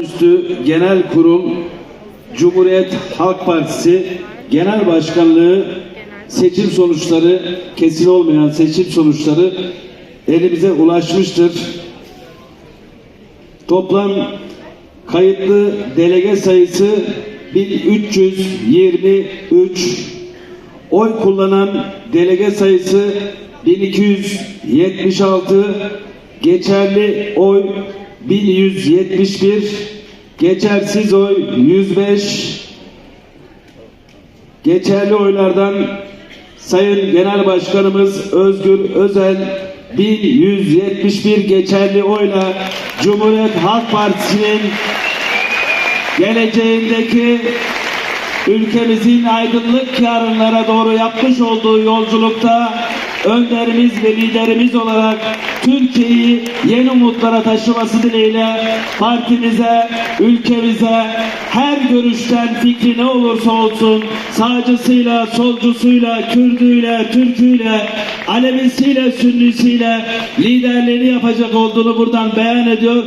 Üstü Genel Kurul Cumhuriyet Halk Partisi Genel Başkanlığı seçim sonuçları kesin olmayan seçim sonuçları elimize ulaşmıştır. Toplam kayıtlı delege sayısı 1323 Oy kullanan delege sayısı 1276, geçerli oy 1171, geçersiz oy 105. Geçerli oylardan Sayın Genel Başkanımız Özgür Özel 1171 geçerli oyla Cumhuriyet Halk Partisi'nin geleceğindeki ülkemizin aydınlık yarınlara doğru yapmış olduğu yolculukta önderimiz ve liderimiz olarak Türkiye'yi yeni umutlara taşıması dileğiyle partimize, ülkemize her görüşten fikri ne olursa olsun sağcısıyla, solcusuyla, Kürdüyle, Türküyle, Alevisiyle, Sünnisiyle liderliğini yapacak olduğunu buradan beyan ediyor.